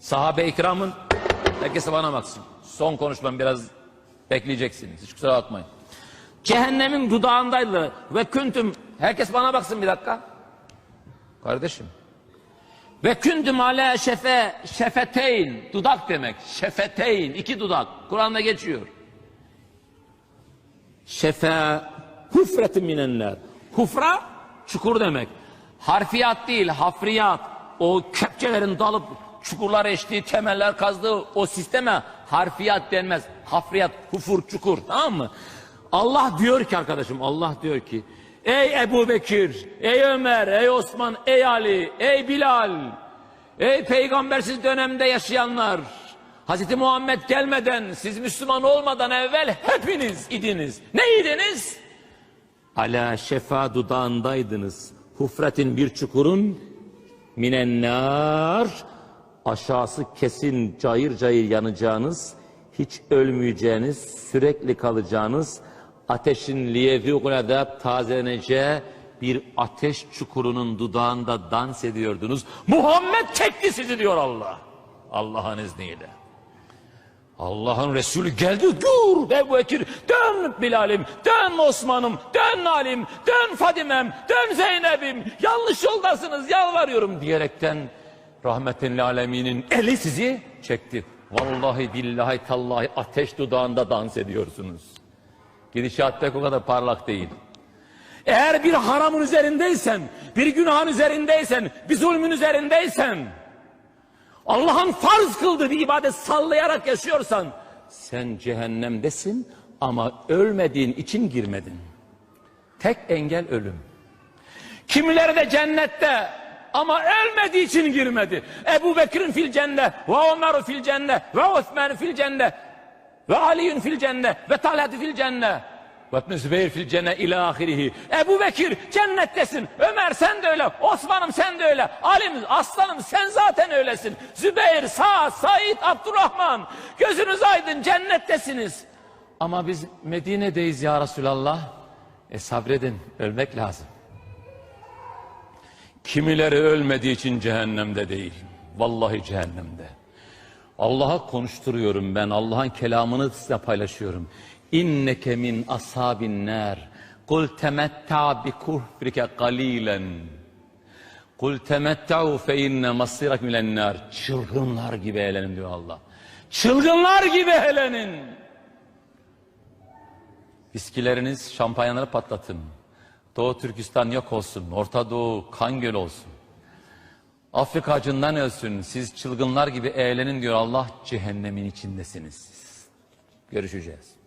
Sahabe-i ikramın herkes bana baksın. Son konuşmam biraz bekleyeceksiniz. Hiç kusura bakmayın. Cehennemin dudağındaydı ve küntüm herkes bana baksın bir dakika. Kardeşim. Ve kündüm ale şefe şefeteyn dudak demek. Şefeteyn iki dudak. Kur'an'da geçiyor. Şefe hufretin minenler. Hufra çukur demek. Harfiyat değil hafriyat. O kepçelerin dalıp çukurlar eştiği temeller kazdığı o sisteme harfiyat denmez. Hafriyat hufur çukur tamam mı? Allah diyor ki arkadaşım Allah diyor ki Ey Ebu Bekir, ey Ömer, ey Osman, ey Ali, ey Bilal, ey peygambersiz dönemde yaşayanlar, Hz. Muhammed gelmeden, siz Müslüman olmadan evvel hepiniz idiniz. Neydiniz? Ala şefa dudağındaydınız. Hufretin bir çukurun minennar aşağısı kesin cayır cayır yanacağınız, hiç ölmeyeceğiniz, sürekli kalacağınız, ateşin azab tazeleneceği bir ateş çukurunun dudağında dans ediyordunuz. Muhammed çekti sizi diyor Allah. Allah'ın izniyle. Allah'ın Resulü geldi dur Ebu Bekir dön Bilal'im dön Osman'ım dön Nalim dön Fadimem dön Zeynep'im yanlış yoldasınız yalvarıyorum diyerekten rahmetin aleminin eli sizi çekti. Vallahi billahi tallahi ateş dudağında dans ediyorsunuz. Gidişat pek o kadar parlak değil. Eğer bir haramın üzerindeysen, bir günahın üzerindeysen, bir zulmün üzerindeysen, Allah'ın farz kıldığı bir ibadet sallayarak yaşıyorsan sen cehennemdesin ama ölmediğin için girmedin. Tek engel ölüm. Kimileri de cennette ama ölmediği için girmedi. Ebu Bekir'in fil cennet ve Ömer'u fil cennet ve Osman'u fil cennet ve Ali'ün fil cennet ve Talhat'ı fil cennet ve İbn Zübeyir fil cennet ila ahirihi. Ebu Bekir cennettesin. Ömer sen de öyle. Osman'ım sen de öyle. Ali'm aslanım sen zaten öylesin. Zübeyir, Sa'd, Said, Abdurrahman. Gözünüz aydın cennettesiniz. Ama biz Medine'deyiz ya Resulallah. E sabredin ölmek lazım. Kimileri ölmediği için cehennemde değil. Vallahi cehennemde. Allah'a konuşturuyorum ben. Allah'ın kelamını size paylaşıyorum. İnneke min ashabin nar. Kul temetta bi kufrike qalilan. Kul temetta'u fe inne masirak milen nar. Çılgınlar gibi eğlenin diyor Allah. Çılgınlar gibi eğlenin. Viskileriniz, şampanyaları patlatın. Doğu Türkistan yok olsun. Orta Doğu kan göl olsun. Afrika acından ölsün. Siz çılgınlar gibi eğlenin diyor Allah. Cehennemin içindesiniz siz. Görüşeceğiz.